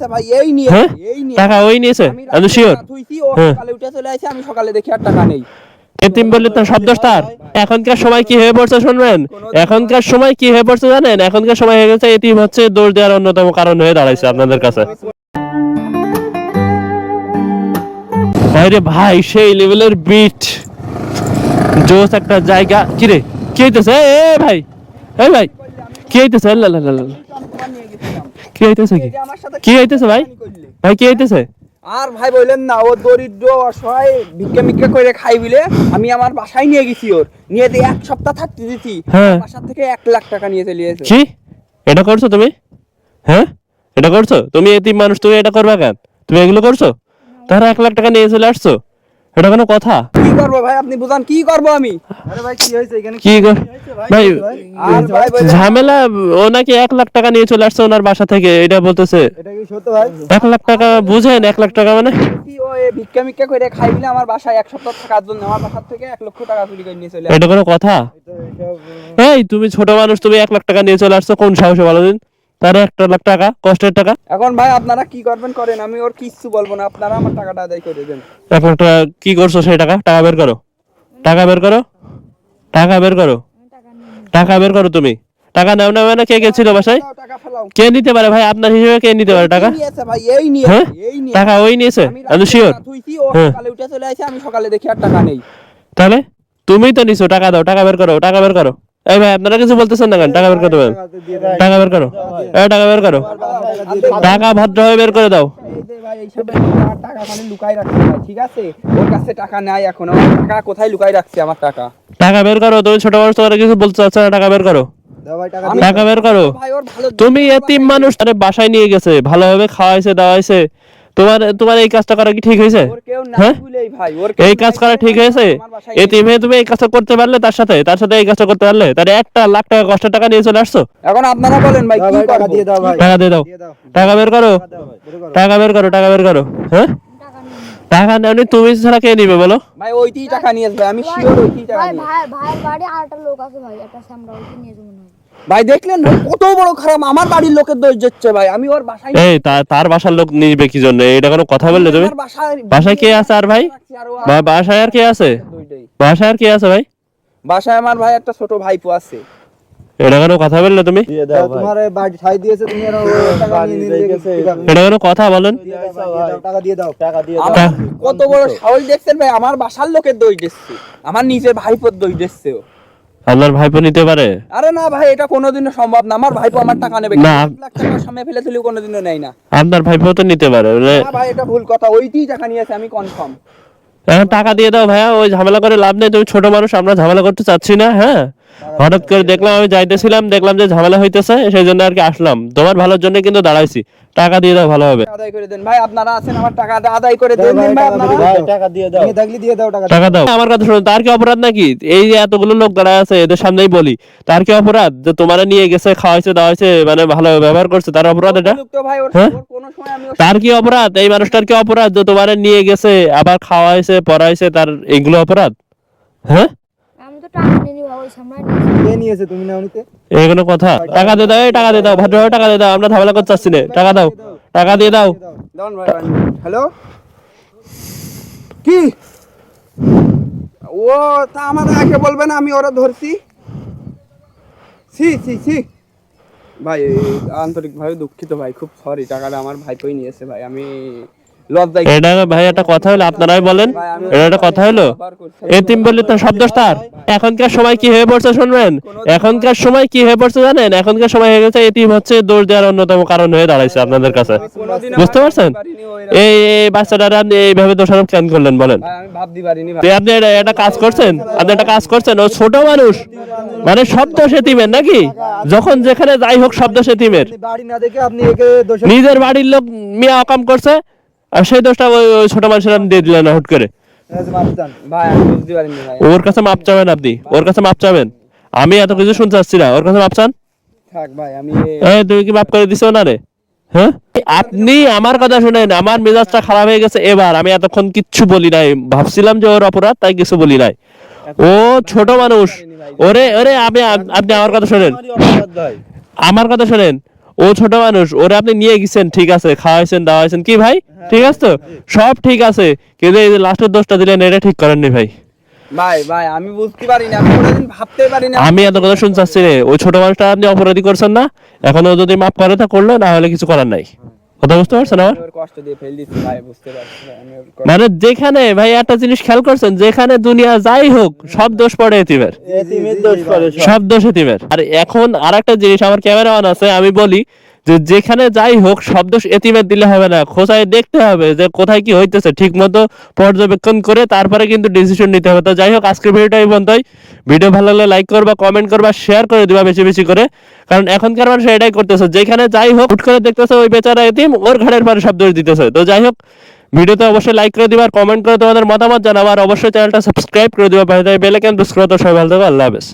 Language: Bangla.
টাকা ওই নিয়েছে? আমি আমি শিওর? রাত হইছি, ও হ্যাঁ। সকালে উঠে চলে আসে আমি সকালে দেখি আর টাকা নেই। এতিম বললে তো শব্দ তার এখনকার সময় কি হয়ে পড়ছে শুনবেন? এখনকার সময় কি হয়ে পড়ছে জানেন? এখনকার সময় হয়ে গেছে এটিম হচ্ছে দৌড় দেওয়ার অন্যতম কারণ হয়ে দাঁড়াইছে আপনাদের কাছে। ভাই সেই লেভেলের বিট জোস একটা জায়গা। কিরে কি হইতেছে? এ ভাই। ভাই। কি হইতেছে? লা লা লা লা লা। আমি তোমার নিয়ে গেছিলাম কি? হইতেছে কি হইতেছে ভাই? ভাই কি হইতেছে? আর ভাই বললেন না ও দরিদ্র অসহায় ভিক্ষা মিক্ষা করে খাই বিলে আমি আমার বাসায় নিয়ে গেছি ওর। নিয়ে দিয়ে এক সপ্তাহ থাকতে দিছি। হ্যাঁ। বাসা থেকে এক লাখ টাকা নিয়ে চলে এসে কি এটা করছ তুমি? হ্যাঁ? এটা করছ? তুমি এতিম মানুষ তুমি এটা করবা কেন? তুমি এগুলো করছ? তারা এক লাখ টাকা নিয়ে চলে আসছো? এটা কোনো কথা? কি করব ভাই? আপনি বুঝান কি করব আমি? আরে ভাই কি হয়েছে এখানে? কি ভাই? ঝামেলা ও নাকি এক লাখ টাকা নিয়ে চলে আসছে ওনার বাসা থেকে এটা বলতেছে। এটা কি সত্য ভাই? এক লাখ টাকা বুঝেন এক লাখ টাকা মানে? কি ও এ ভিক্ষা মিক্ষা আমার বাসায় এক সপ্তাহ থাকার জন্য আমার থেকে এক লক্ষ টাকা চুরি করে নিয়ে চলে এটা কোনো কথা? এই তুমি ছোট মানুষ তুমি এক লাখ টাকা নিয়ে চলে আসছো কোন সাহসে বলো দিন? তার একটা লাখ টাকা কষ্টের টাকা। এখন ভাই আপনারা কি করবেন করেন? আমি ওর কিচ্ছু বলব না। আপনারা আমার টাকাটা আদায় করে দেন। লাখ কি করছ সেই টাকা? টাকা বের করো। টাকা বের করো। টাকা বের করো। টাকা বের করো তুমি। টাকা নাও না মানে কে গেছিল বাসায়? কে নিতে পারে ভাই? আপনার হিসেবে কে নিতে পারে টাকা? ভাই এই নিয়ে হ্যাঁ? টাকা ওই নিয়েছে? আমি শিওর হ্যাঁ। সকালে উঠে চলে আসে আমি সকালে দেখি আর টাকা নেই। তাহলে? তুমি তো নিছো টাকা দাও টাকা বের করো টাকা বের করো। এই ভাই, আপনারা কিছু বলতেছেন না কেন? টাকা বের করতে টাকা বের করো। এই টাকা বের করো। টাকা ভদ্রভাবে বের করে দাও। টাকা বের করো, তুমি ছোট মানুষ তোমার কিছু বলতে চাচ্ছ না, টাকা বের করো। টাকা বের করো। তুমি এতিম মানুষ, আরে বাসায় নিয়ে গেছে, ভালোভাবে খাওয়াইছে, দাওয়াইছে। তোমার তোমার এই কাজটা করা কি ঠিক হয়েছে? ওর কেউ না হ্যাঁ? এই কাজ করা ঠিক হয়েছে? এই তুমি এতিম তুমি এই কাজটা করতে পারলে তার সাথে তার সাথে এই কাজটা করতে পারলে? তার একটা লাখ টাকা কষ্ট টাকা নিয়ে চলে আসছো? এখন আপনারা বলেন ভাই কি টাকা দিয়ে দাও ভাই। টাকা দিয়ে দাও। টাকা বের করো। টাকা বের করো টাকা বের করো। হ্যাঁ? টাকা তুমি ছাড়া কে নিবে বলো? ভাই টাকা নিয়েছে ভাই আমি শিওর টাকা ভাই নিয়েছে ভাই বাড়ি আরেকটা লোক আছে ভাই একটা নিয়ে যাব না। ভাই দেখলেন ভাই কত বড় খারাপ আমার বাড়ির লোকের দোষ যাচ্ছে ভাই আমি ওর বাসায় এই তার বাসার লোক নিবে কি জন্য? এটা কোনো কথা বললে তুমি? বাসায় কে আছে আর ভাই? বাসায় আর কে আছে? বাসায় আর কে আছে ভাই? বাসায় আমার ভাই একটা ছোট ভাইপো আছে। এটা কোনো কথা বললে তুমি? তোমার বাড়ি ঠাই দিয়েছে তুমি আর টাকা নিয়ে নিয়ে গেছে। এটা কোনো কথা বলেন। দাও দিয়ে দাও, টাকা দিয়ে দাও। টাকা দিয়ে আমার কত বড় সাহস দেখছেন ভাই? আমার বাসার লোকের দোষ দিচ্ছে। আমার নিজের ভাইপোর দোষ দিচ্ছে। আপনার ভাইপো নিতে পারে? আরে না ভাই এটা কোনোদিনও সম্ভব না। আমার ভাইপো আমার টাকা নেবে। না। লাখ টাকা সামনে ফেলে তুলি কোনোদিনও নেই না। আপনার ভাইপো তো নিতে পারে না ভাই এটা ভুল কথা। ওইটি টাকা নিয়েছে আমি কনফার্ম এখন টাকা দিয়ে দাও ভাইয়া ওই ঝামেলা করে লাভ নেই। তুমি ছোট মানুষ আমরা ঝামেলা করতে চাচ্ছি না হ্যাঁ? হঠাৎ করে দেখলাম আমি যাইতেছিলাম দেখলাম যে ঝামেলা হইতেছে সেই জন্য আর কি আসলাম। তোমার ভালোর জন্য কিন্তু দাঁড়াইছি। টাকা দিয়ে দাও ভালো হবে। আদায় করে দেন। ভাই আপনারা আছেন আমার টাকাটা আদায় করে দেন ভাই, টাকা আপনারা দাও। টাকা দিয়ে দাও। থাকলে দিয়ে দাও টাকা টাকা দাও। আমার কথা শোনো তার কি অপরাধ নাকি? এই যে এতগুলো লোক দাঁড়ায় আছে এদের সামনেই বলি তার কি অপরাধ? যে তোমার নিয়ে গেছে খাওয়াইছে দাওয়াইছে মানে ভালো ব্যবহার করছে তার অপরাধ এটা? উপযুক্ত ভাই ওর হ্যাঁ? ওর কোনো সময় আমি ওর তার কি অপরাধ? এই মানুষটার কি অপরাধ? যে তোমার নিয়ে গেছে আবার খাওয়াইছে পড়াইছে তার এগুলো অপরাধ? হ্যাঁ? আমি তো টাকা নিয়ে নিয়েছি কথা? টাকা দিয়ে দাও এই টাকা দিয়ে দাও ভদ্রভাবে টাকা দিয়ে দাও আমরা ঝামেলা করতে চাচ্ছি না। টাকা দাও টাকা দিয়ে দাও। হ্যালো? কি? ও তা আমার আগে বলবেন আমি ওরা ধরছি। সি সি সি ভাই আন্তরিকভাবে দুঃখিত ভাই খুব সরি টাকাটা আমার ভাইপোই নিয়েছে ভাই আমি এটা ভাই একটা কথা হলো আপনারাই বলেন। এটা একটা কথা হলো। এতিম বললে তো শব্দ তার। এখনকার সময় কি হয়ে পড়ছে শুনবেন? এখনকার সময় কি হয়ে পড়ছে জানেন? এখনকার সময় হয়ে গেছে এতিম হচ্ছে দৌড় দেওয়ার অন্যতম কারণ হয়ে দাঁড়াইছে আপনাদের কাছে। বুঝতে পারছেন? এই বাচ্চাটারা এইভাবে দোষারোপ কেন করলেন বলেন? আপনি একটা কাজ করছেন? আপনি একটা কাজ করছেন ও ছোট মানুষ। মানে শব্দ সেতিমের নাকি? যখন যেখানে যাই হোক শব্দ সেতিমের আপনি বাড়ি না দেখে আপনি একে দোষ নিজের বাড়ির লোক মিয়া অকাম করছে আর সেই দোষটা ওই ছোট মানুষের আপনি দিয়ে দিলেন হুট করে। ওর কাছে মাপ চাবেন আপনি ওর কাছে মাপ চাবেন। আমি এত কিছু শুনতে চাচ্ছি না ওর কাছে মাপ চান? তুমি কি মাপ করে দিছো না রে? হ্যাঁ? আপনি আমার কথা শুনেন আমার মেজাজটা খারাপ হয়ে গেছে এবার আমি এতক্ষণ কিচ্ছু বলি নাই। ভাবছিলাম যে ওর অপরাধ তাই কিছু বলি নাই। ও ছোট মানুষ। ওরে ওরে আমি আপনি আমার কথা শোনেন। আমার কথা শোনেন। ও ছোট মানুষ ওরা আপনি নিয়ে গেছেন ঠিক আছে খাওয়াইছেন দাওয়াইছেন কি ভাই? ঠিক আছে তো? সব ঠিক আছে কিন্তু এই যে লাস্টের দোষটা দিলেন এটা ঠিক করেননি ভাই। ভাই ভাই আমি বুঝতে পারি না আমি কোনোদিন ভাবতে পারি না। আমি এত কথা শুনতে চাচ্ছি রে ওই ছোট মানুষটা আপনি অপরাধী করছেন না এখনও যদি মাফ করে তা করল না হলে কিছু করার নাই। কথা বুঝতে পারছেন আমার? কষ্ট দিয়ে ফেল দিচ্ছি ভাই বুঝতে পারছি ভাই, আমি ওর কষ্ট- মানে যেখানে ভাই একটা জিনিস খেয়াল করছেন যেখানে দুনিয়া যাই হোক সব দোষ পড়ে এতিমের। এতিমের দোষ পড়ে সব। সব দোষ এতিমের। আর এখন আরেকটা জিনিস আমার ক্যামেরা অন আছে আমি বলি যে যেখানে যাই হোক, সব দোষ এতিমের দিলে হবে না। খোঁচায় দেখতে হবে যে কোথায় কি হইতেছে। ঠিক মতো পর্যবেক্ষণ করে তারপরে কিন্তু ডিসিশন নিতে হবে। তো যাই হোক, আজকের ভিডিওটা এই ভিডিও ভালো লাগলে লাইক করবা কমেন্ট করবা শেয়ার করে দিবা বেশি বেশি করে। কারণ এখনকার মানুষ এটাই করতেছে, যেখানে যাই হোক, হুট করে দেখতেছে ওই বেচারা এতিম, ওর ঘাড়ের পরে সব দোষ দিতেছে। তো যাই হোক, ভিডিওতে অবশ্যই লাইক করে দিবা আর কমেন্ট করে তোমাদের মতামত জানাবা আর অবশ্যই চ্যানেলটা সাবস্ক্রাইব করে দিবা। পাশে বেল আইকন প্রেস করে তো সবাই ভালো থাকো, আল্লাহ হাফেজ।